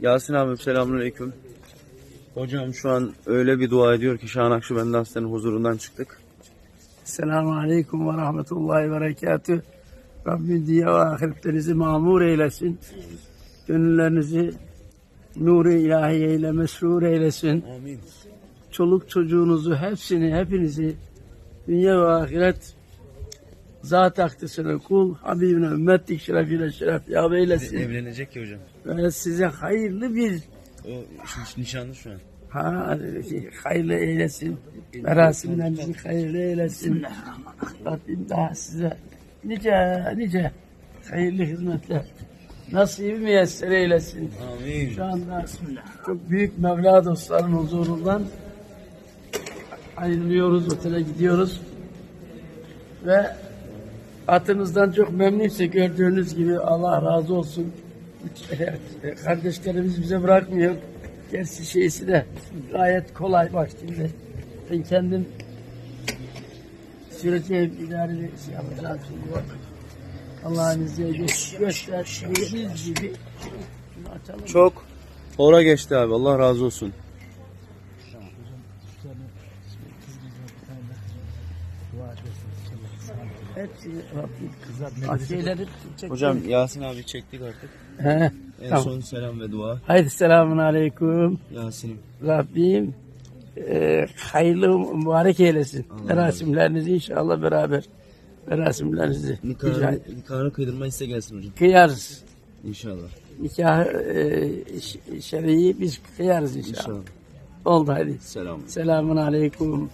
Yasin abim selamünaleyküm. Hocam şu an öyle bir dua ediyor ki Şahan Akşebendi Hastanesi'nin huzurundan çıktık. Selamun Aleyküm ve Rahmetullahi ve Berekatü. Rabbim diye ve ahiretlerinizi mamur eylesin. Gönüllerinizi nur-i ilahi eyle, mesrur eylesin. Amin. Çoluk çocuğunuzu, hepsini, hepinizi dünya ve ahiret zat akdesine kul, Habibine, ümmetlik şerefiyle şeref yâb eylesin. Evlenecek ki hocam. Ve size hayırlı bir O nişanlı şu an. Ha, hayırlı eylesin. Merasimlerinizi hayırlı eylesin. Rabbim daha size nice nice hayırlı hizmetler nasibi müyesser eylesin. Amin. Şu anda çok büyük Mevla dostların huzurundan ayrılıyoruz, otele gidiyoruz. Ve atınızdan çok memnunsa gördüğünüz gibi Allah razı olsun. Kardeşlerimiz bize bırakmıyor. Gerçi şeysi de gayet kolay bak şimdi. Ben kendim süreceğim idare şey yapacağım şimdi bak. Allah'ın izniyle gö- gösterdiğiniz gibi açalım. Çok hora geçti abi. Allah razı olsun. Hepsi Rabbim kızar. Şeyleri çek. Hocam Yasin abi çektik artık. He, En tamam. son selam ve dua. Haydi selamun aleyküm. Yasin'im. Rabbim e, hayırlı mübarek eylesin. Merasimlerinizi inşallah beraber merasimlerinizi Nikahını, nikahını kıydırma iste gelsin hocam. kıyarız. İnşallah. Nikah e, ş- şer'i biz kıyarız inşallah. İnşallah. Oldu hadi. Selam. Selamun aleyküm.